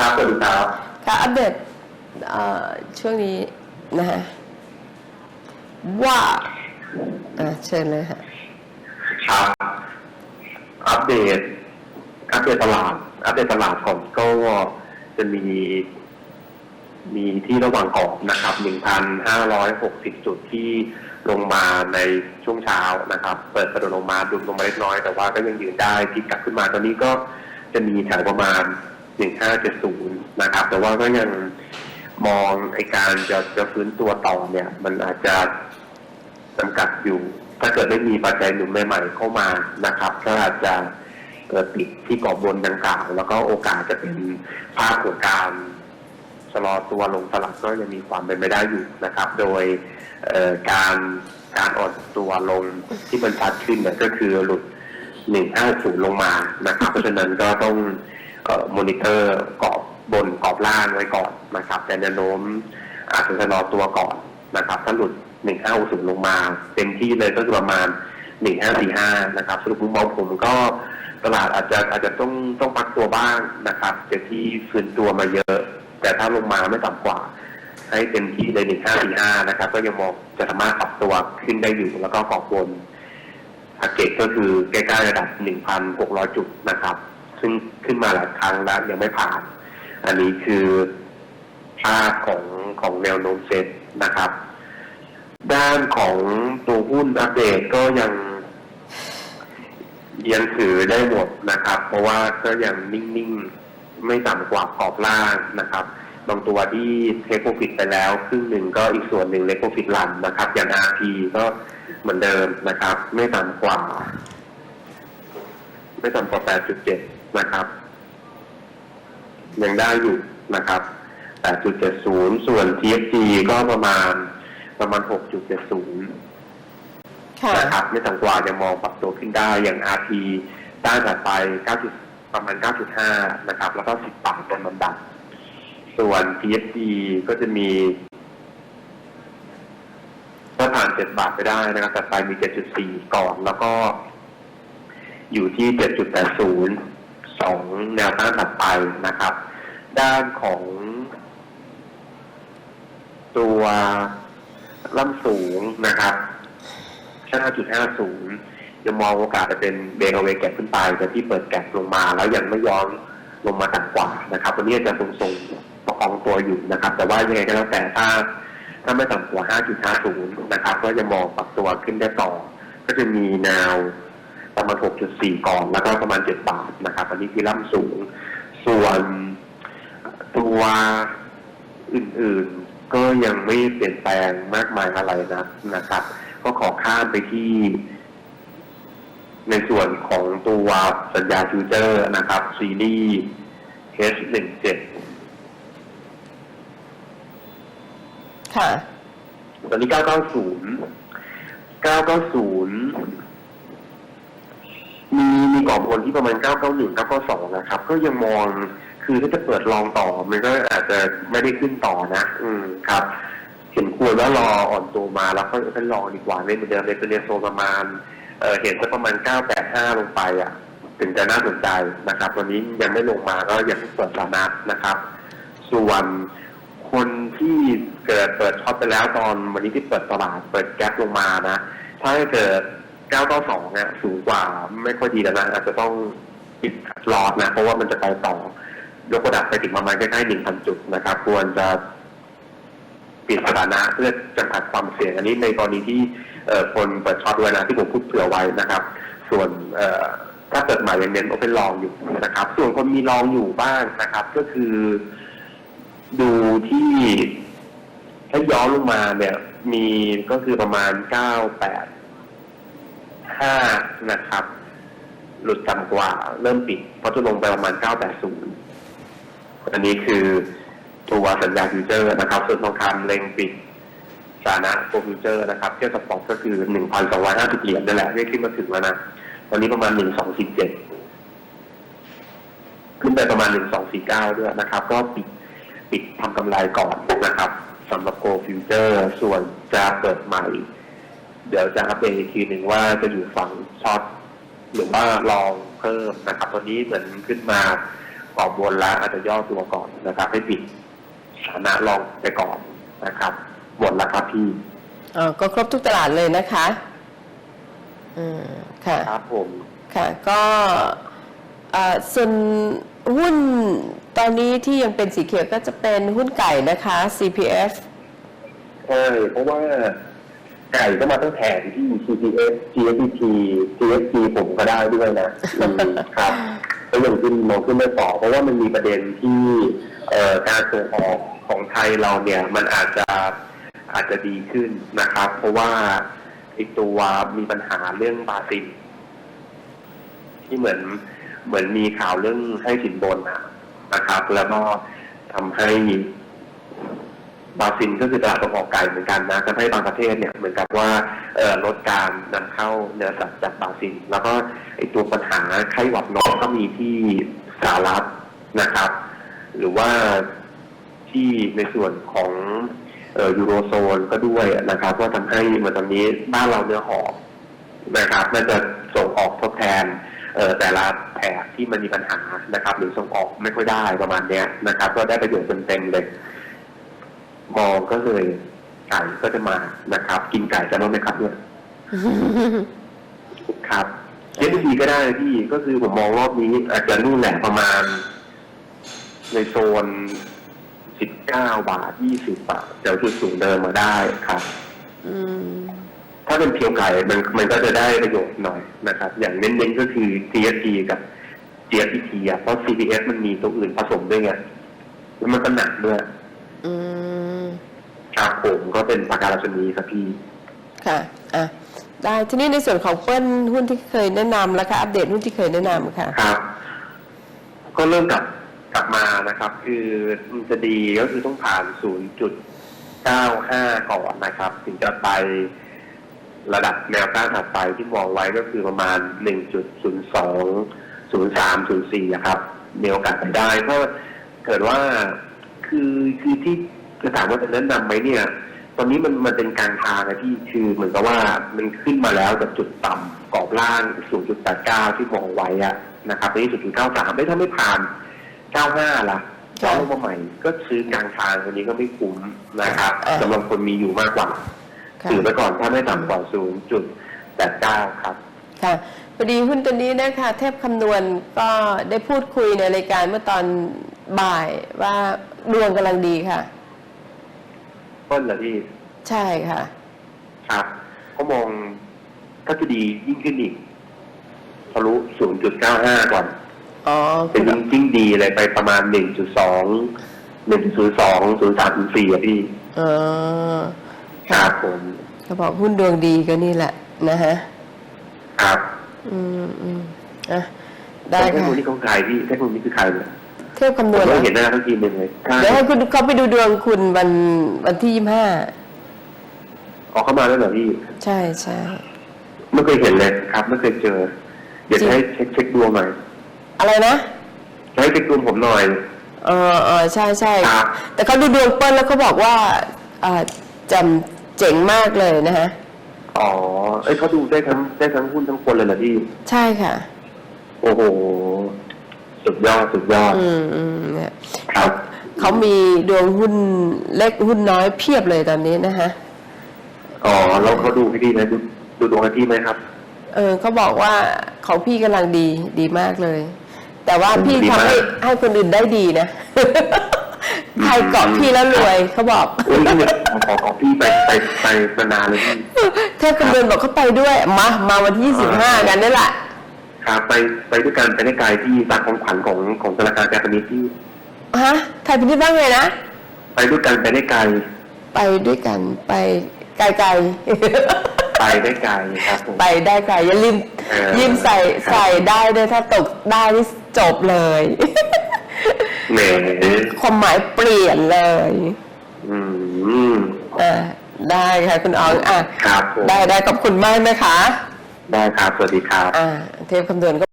ครับสวัสดีครับค่ะอัปเดตเอ่อช่วงนี้นะฮะว่าอะเชิญเลยค่ะครับอัปเดต อัปเดตตลาด อัปเดตตลาดก่อนก็จะมี มีที่ระหว่างกรอบนะครับ1,560จุดที่ลงมาในช่วงเช้านะครับ เปิดกระโดดลงมาดุลงมาเล็กน้อยแต่ว่าก็ยังยืนได้พลิกกลับขึ้นมาตอนนี้ก็จะมีแถวประมาณ 1570 นะครับ แต่ว่าก็ยังมองไอการจะจะฟื้นตัวต่อเนี่ย มันอาจจะจำกัดอยู่ ถ้าเกิดไม่มีปัจจัยหนุนใหม่ๆเข้ามานะครับก็อาจจะเกิดติดที่กรอบบนดังกล่าว แล้วก็โอกาสจะเป็นภาพของการชะลอตัวลงตลาดก็ยังมีความเป็นไปได้อยู่นะครับ โดยการการอ่อนตัวลงที่มันชัดขึ้นเนี่ยก็คือหลุด 150 ลงมานะครับ เพราะฉะนั้นก็ต้อง มอนิเตอร์กรอบบนกรอบล่างไว้ก่อนนะครับ แต่แนวโน้มอาจจะชะลอตัวก่อนนะครับถ้าหลุด 1550ลงมาเต็มที่เลยก็คือประมาณ 1545 นะครับสรุปมุมมองผมก็ตลาดอาจจะอาจจะต้องต้องพักตัวบ้างนะครับจากที่ฟื้นตัวมาเยอะ แต่ถ้าลงมาไม่ต่ำกว่า ให้เต็มที่เลย 1545 นะครับ ก็ยังมองจะสามารถปรับตัวขึ้นได้อยู่แล้วก็กอบบนทาเกตก็คือใกล้ๆระดับ 1,600 จุดนะครับ ซึ่งขึ้นมาหลายครั้งแล้วยังไม่ผ่าน อันนี้คือภาพของของแนวโน้มเซ็ตนะครับ ด้านของตัวหุ้นอัปเดตก็ยังยังถือได้หมดนะครับ เพราะว่าก็ยังนิ่งๆ ไม่ต่ำกว่ากรอบล่างนะครับ บางตัวที่เทคโปรฟิตไปแล้วครึ่งหนึ่งก็อีกส่วนหนึ่งเลโปรฟิตลันนะครับ อย่าง RP ก็เหมือนเดิมนะครับ ไม่ต่ำกว่า ไม่ต่ำกว่า 8.7 นะครับ ยังได้อยู่นะครับ8.70 ส่วน TFG ก็ประมาณประมาณ 6.70ค่ะนะครับไม่ต่ำกว่ายังมองปรับตัวขึ้นได้อย่าง RT ด้านถัดไป 9 ประมาณ 9.5 นะครับ แล้วก็ 10บาทเป็นลำดับ ส่วน TFG ก็จะมีถ้าผ่าน 7 บาทไปได้นะครับถัดไปมี 7.4 ก่อน แล้วก็อยู่ที่ 7.80 สองแนวต้านถัดไปนะครับ ด้านของ ตัวล่ำสูงนะครับ 5.50ยังมองโอกาสจะเป็นเบรกเอาไว้แก็บขึ้นไป แต่ที่เปิดแก็บลงมาแล้วยังไม่ย้อนลงมาต่ำกว่านะครับ วันนี้จะทรงๆประคองตัวอยู่นะครับ แต่ว่ายังไงก็แล้วแต่ถ้าถ้าไม่ต่ำกว่า 5.50 นะครับ ก็จะมองปรับตัวขึ้นได้ต่อ ก็จะมีแนว ประมาณ 6.4ก่อนแล้วก็ประมาณ 7 บาทนะครับ อันนี้คือล่ำสูง ส่วนตัวอื่นๆ ก็ยังไม่เปลี่ยนแปลงมากมายอะไรนะนะครับ ก็ขอข้ามไปที่ ในส่วนของตัวสัญญาฟิวเจอร์นะครับ ซีรีส์ H17 ค่ะ ตอนนี้ 990 990 มีกรอบบนที่ประมาณ 991 992 นะครับ ก็ยังมองคือถ้าจะเปิดลองต่อ มันก็อาจจะไม่ได้ขึ้นต่อนะ อืมครับ เห็นควรว่ารออ่อนตัวมาแล้วค่อยค่อยลอดีกว่าในเหมือนเดิมในเรียนโซประมาณเออเห็นสักประมาณ 985 ลงไปอะ ถึงจะน่าสนใจนะครับวันนี้ยังไม่ลงมาก็ยังเปิดสานะนะครับ ส่วนคนที่เกิดเปิดช็อตไปแล้วตอนวันนี้ที่เปิดตลาดเปิดแก๊ปลงมานะ ถ้าเกิด 992อะสูงกว่าไม่ค่อยดีแล้วนะอาจจะต้องปิดลอดนะ เพราะว่ามันจะไปต่อยกระดับไปถึงประมาณใกล้ๆ1,000จุดนะครับ ควรจะปิดสถานะเพื่อจำกัดความเสี่ยง อันนี้ในกรณีที่เอ่อคนเปิดช็อตไว้นะที่ผมพูดเผื่อไว้นะครับ ส่วนเอ่อถ้าเปิดใหม่ยังเน้นโอเป็นลองอยู่นะครับ ส่วนคนมีลองอยู่บ้างนะครับ ก็คือ ดูที่ถ้าย้อนลงมาเนี่ย มีก็คือประมาณเก้าแปด ห้านะครับ หลุดต่ำกว่า เริ่มปิดเพราะจะลงไปประมาณเก้าแปดศูนย์อันนี้คือตัวสัญญาฟิวเจอร์นะครับ ส่วนทองคำเล็งปิดสานะตัวฟิวเจอร์นะครับเทียบสปอร์ตก็คือหนึ่งพันสองร้อยห้าสิบเหรียญนั่นแหละที่ขึ้นมาถึงแล้วนะตอนนี้ประมาณหนึ่งสองสิบเจ็ดขึ้นไปประมาณหนึ่งสองสี่เก้าด้วยนะครับ ก็ปิดปิดทำกำไรก่อนนะครับสำหรับ Go Future ส่วนจะเปิดใหม่ เดี๋ยวจะอัปเดตอีกทีหนึ่งว่าจะอยู่ฝั่งช็อตหรือว่าลองเพิ่มนะครับ ตอนนี้เหมือนขึ้นมากรอบวนแล้วอาจจะย่อตัวก่อนนะครับ ให้ปิดฐานะรองไปก่อนนะครับหมดแล้วครับพี่อ๋อก็ครบทุกตลาดเลยนะคะอืมค่ะครับผมค่ะ ก็เอ่อส่วนหุ้นตอนนี้ที่ยังเป็นสีเขียวก็จะเป็นหุ้นไก่นะคะ CPF ใช่เพราะว่า ไก่ก็มาตั้งแผนที่ CPS GSPT GSP ผมก็ได้ด้วยนะอืมครับก็ยังขึ้นมองขึ้นไม่ต่อ เพราะว่ามันมีประเด็นที่เอ่อการส่งออกของไทยเราเนี่ยมันอาจจะอาจจะดีขึ้นนะครับ เพราะว่าอีกตัวมีปัญหาเรื่องบราซิลที่เหมือนเหมือนมีข่าวเรื่องให้สินบนนะนะครับ แล้วก็ทำให้ บราซิลก็คือตลาดส่งออกไก่เหมือนกันนะทำให้บางประเทศเนี่ยเหมือนกับว่าลดการนำเข้าเนื้อสัตว์จากบราซิลแล้วก็ไอตัวปัญหาไข้หวัดนกก็มีที่สหรัฐนะครับ หรือว่าที่ในส่วนของออยูโรโซนก็ด้วยนะครับ ว่าทำให้เหมือนตอนนี้บ้านเราเนื้อหอมนะครับน่าจะส่งออกทดแทนแต่ละแถบที่มันมีปัญหานะครับ หรือส่งออกไม่ค่อยได้ประมาณเนี้ยนะครับ ก็ได้ประโยชน์เต็มๆเลย มองก็เลยไก่ก็จะมานะครับ กินไก่จะบ้างไหมครับเนี่ยครับเยดีก็ได้พี่ก็คือผมมองรอบนี้ อาจจะนู่นแหละประมาณ ในโซน19บาท20บาทเดี๋ยวจุดสูงเดินมาได้ครับอืมถ้าเป็นเพียวไก่มันมันก็จะได้ประโยชน์หน่อยนะครับ อย่างเน้นๆก็คือ TSG กับ GSPT อะเพราะ CPS มันมีตัวอื่นผสมด้วยไงแล้วมันก็หนักด้วยอืม ครับผมก็เป็นประการชนีครับพี่ค่ะอะได้ทีนี้ในส่วนของเปิ้ลหุ้นที่เคยแนะนำแล้วค่ะอัปเดตหุ้นที่เคยแนะนำค่ะครับ ก็เริ่มกลับกลับมานะครับ คือมันจะดีก็คือต้องผ่าน 0.95 ก่อนนะครับ ถึงจะไประดับแนวต้านถัดไปที่มองไว้ก็คือประมาณ 1.02 03 04อะครับมีโอกาสไปได้ก็เกิดว่าคือคือที่ จะถามว่าจะแนะนำไหมเนี่ย ตอนนี้มันมันเป็นกลางทางนะที่คือเหมือนกับว่ามันขึ้นมาแล้วจากจุดต่ำกรอบล่าง 0.89 ที่มองไว้อะนะครับตอนนี้0.93ไม่ถ้าไม่ผ่าน 95 ล่ะครัก็บลงมาใหม่ก็ซื้อกลางทางวันนี้ก็ไม่คุ้มนะครับอะจำนวนคนมีอยู่มากกว่า ค่ะถือไปก่อนถ้าไม่ต่ำกว่า0.89 ครับ ค่ะพอดีหุ้นตัวนี้นะคะเทพคำนวณก็ได้พูดคุยในรายการเมื่อตอนบ่ายว่าดวงกำลังดีค่ะ ต้นเหรอพี่ ใช่ค่ะ ครับเขามองถ้าจะดียิ่งขึ้นอีกทะลุ 0.95 ก่อนอ๋อจะยิ่งยิ่งดีเลยไปประมาณ 1.2 1.02 03 04อะพี่ เออคค่ะรับผม เขาบอกหุ้นดวงดีก็นี่แหละนะฮะ ครับอืมอืมอะได้เทคค่ะโนโลยีของใครพี่เทคโนโลยีคือใครเนี่ย เทพคำนผวมณเหรไม่อเห็นหน้าทั้งทีมเลยใช่เดี๋ยวให้คุณเขาไปดูดวงคุณวันวันที่ยี่ห้าออกเข้ามาแล้วเหรอพี่ ใช่ใช่ไม่เคยเห็นเลยครับไม่เคยเจอเดี๋ยวจริงจะให้เช็คเช็คดวงหน่อยอะไรนะจะให้เช็คดวงผมหน่อยเออเออใช่ใช่ครับแต่เขาดูดวงเปิ้ลแล้วเขาบอกว่าอ่าจำเจ๋งมากเลยนะฮะอ๋อเอ้ยเขาดูได้ทั้งได้ทั้งหุ้นทั้งคนเลยเหรอพี่ ใช่ค่ะ โอ้โห สุดยอดสุดยอดอืมอืมเนี่ยครับ เขามีดวงหุ้นเล็กหุ้นน้อยเพียบเลยตอนนี้นะฮะอ๋อแล้วเขาดูให้ดีนะดูดูดวงให้พี่ไหมครับ เออเขาบอกว่าของพี่กำลังดีดีมากเลย แต่ว่าพี่ดีทำมากให้ให้คนอื่นได้ดีนะใครเกาะพี่แล้วรวยเขาบอกเอ้ยนี่เนี่ยขอขอพี่ไปไปไปไปนานเลยพี่เทพคำนวณบอกเขาไปด้วยมามาวันที่อ่า25กันนี่แหละ ครับไปไปด้วยกันไปได้ไกลที่ตามของขวัญของของธนาคารแจกนิดที่ฮะไทยพินิจบ้างเลยนะ ไปด้วยกันไปได้ไกลไปด้วยกันไปไกลไปได้ไกลครับผมๆไปได้ไกลอย่าลืมเออยืมใส่ครับ ใส่ได้ด้วยถ้าตกได้นี่จบเลย แหมความหมายเปลี่ยนเลยอืมอ่าได้ค่ะคุณอองอะครับผมได้ได้ขอบคุณมากนะคะ ได้ครับ สวัสดีครับ อ่า เทพคำนวณก็